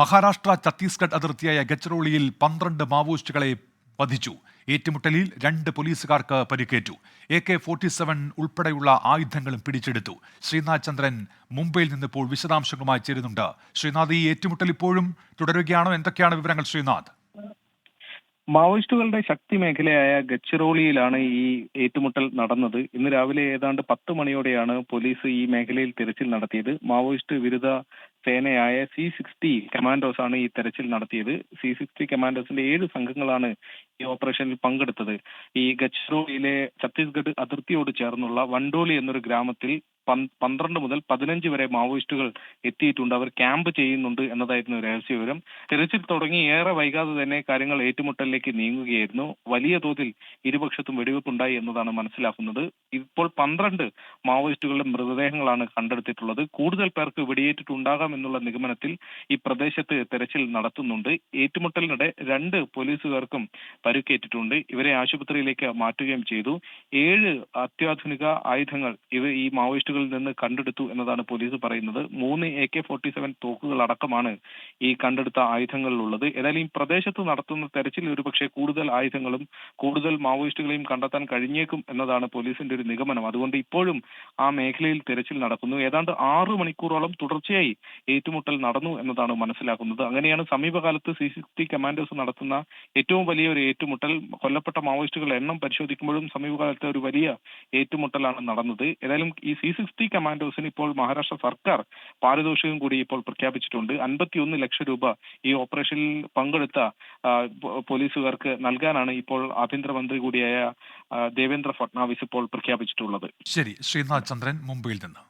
മഹാരാഷ്ട്ര ഛത്തീസ്ഗഡ് അതിർത്തിയായ ഗച്ചറോളിയിൽ പന്ത്രണ്ട് മാവോയിസ്റ്റുകളെ വധിച്ചു. ഏറ്റുമുട്ടലിൽ രണ്ട് പോലീസുകാർക്ക് പരിക്കേറ്റു. എ കെ ഫോർട്ടി സെവൻ ഉൾപ്പെടെയുള്ള ആയുധങ്ങളും പിടിച്ചെടുത്തു. ശ്രീനാഥ് ചന്ദ്രൻ മുംബൈയിൽ നിന്ന് ഇപ്പോൾ വിശദാംശങ്ങളുമായി ചേരുന്നുണ്ട്. ശ്രീനാഥ് ഈ ഏറ്റുമുട്ടൽ ഇപ്പോഴും തുടരുകയാണോ? എന്തൊക്കെയാണ് വിവരങ്ങൾ ശ്രീനാഥ്? മാവോയിസ്റ്റുകളുടെ ശക്തി മേഖലയായ ഗച്ചിറോളിയിലാണ് ഈ ഏറ്റുമുട്ടൽ നടന്നത്. ഇന്ന് രാവിലെ ഏതാണ്ട് പത്ത് മണിയോടെയാണ് പോലീസ് ഈ മേഖലയിൽ തിരച്ചിൽ നടത്തിയത്. മാവോയിസ്റ്റ് വിരുദ്ധ സേനയായ സി സിക്സ്റ്റി കമാൻഡോസ് ആണ് ഈ തെരച്ചിൽ നടത്തിയത്. സി സിക്സ്റ്റി കമാൻഡോസിന്റെ ഏഴ് സംഘങ്ങളാണ് ഈ ഓപ്പറേഷനിൽ പങ്കെടുത്തത്. ഈ ഗച്ചിറോളിയിലെ ഛത്തീസ്ഗഡ് അതിർത്തിയോട് ചേർന്നുള്ള വണ്ടോലി എന്നൊരു ഗ്രാമത്തിൽ പന്ത്രണ്ട് മുതൽ പതിനഞ്ച് വരെ മാവോയിസ്റ്റുകൾ എത്തിയിട്ടുണ്ട്. അവർ ക്യാമ്പ് ചെയ്യുന്നുണ്ട് എന്നതായിരുന്നു രഹസ്യ വിവരം. തെരച്ചിൽ തുടങ്ങി ഏറെ വൈകാതെ തന്നെ കാര്യങ്ങൾ ഏറ്റുമുട്ടലിലേക്ക് നീങ്ങുകയായിരുന്നു. വലിയ തോതിൽ ഇരുപക്ഷത്തും വെടിവെപ്പുണ്ടായി എന്നതാണ് മനസ്സിലാക്കുന്നത്. ഇപ്പോൾ പന്ത്രണ്ട് മാവോയിസ്റ്റുകളുടെ മൃതദേഹങ്ങളാണ് കണ്ടെടുത്തിട്ടുള്ളത്. കൂടുതൽ പേർക്ക് വെടിയേറ്റിട്ടുണ്ടാകാം എന്നുള്ള നിഗമനത്തിൽ ഈ പ്രദേശത്ത് തെരച്ചിൽ നടത്തുന്നുണ്ട്. ഏറ്റുമുട്ടലിനിടെ രണ്ട് പോലീസുകാർക്കും പരുക്കേറ്റിട്ടുണ്ട്. ഇവരെ ആശുപത്രിയിലേക്ക് മാറ്റുകയും ചെയ്തു. ഏഴ് അത്യാധുനിക ആയുധങ്ങൾ ഇവ ഈ മാവോയിസ്റ്റുകളിൽ നിന്ന് കണ്ടെടുത്തു എന്നതാണ് പോലീസ് പറയുന്നത്. മൂന്ന് എ കെ ഫോർട്ടി സെവൻ തോക്കുകൾ അടക്കമാണ് ഈ കണ്ടെടുത്ത ആയുധങ്ങളിലുള്ളത്. ഏതായാലും ഈ പ്രദേശത്ത് നടത്തുന്ന തെരച്ചിൽ ഒരുപക്ഷെ കൂടുതൽ ആയുധങ്ങളും കൂടുതൽ മാവോയിസ്റ്റുകളെയും കണ്ടെത്താൻ കഴിഞ്ഞേക്കും എന്നതാണ് പോലീസിന്റെ ഒരു നിഗമനം. അതുകൊണ്ട് ഇപ്പോഴും ആ മേഖലയിൽ തെരച്ചിൽ നടക്കുന്നു. ഏതാണ്ട് ആറു മണിക്കൂറോളം തുടർച്ചയായി ഏറ്റുമുട്ടൽ നടന്നു എന്നതാണ് മനസ്സിലാക്കുന്നത്. അങ്ങനെയാണ് സമീപകാലത്ത് സി സിക്സ്റ്റി കമാൻഡേഴ്സ് നടത്തുന്ന ഏറ്റവും വലിയ ഒരു ഏറ്റുമുട്ടൽ. കൊല്ലപ്പെട്ട മാവോയിസ്റ്റുകളുടെ എണ്ണം പരിശോധിക്കുമ്പോഴും സമീപകാലത്തെ ഒരു വലിയ ഏറ്റുമുട്ടലാണ് നടന്നത്. ഏതായാലും ഈ സി സിക്സ്റ്റി കമാൻഡോസിന് ഇപ്പോൾ മഹാരാഷ്ട്ര സർക്കാർ പാരിതോഷികം കൂടി ഇപ്പോൾ പ്രഖ്യാപിച്ചിട്ടുണ്ട്. അൻപത്തിയൊന്ന് ലക്ഷം രൂപ ഈ ഓപ്പറേഷനിൽ പങ്കെടുത്ത പോലീസുകാർക്ക് നൽകാനാണ് ഇപ്പോൾ ആഭ്യന്തരമന്ത്രി കൂടിയായ ദേവേന്ദ്ര ഫട്നാവിസ് ഇപ്പോൾ പ്രഖ്യാപിച്ചിട്ടുള്ളത്. ശരി ശ്രീനാഥ് ചന്ദ്രൻ മുംബൈയിൽ നിന്ന്.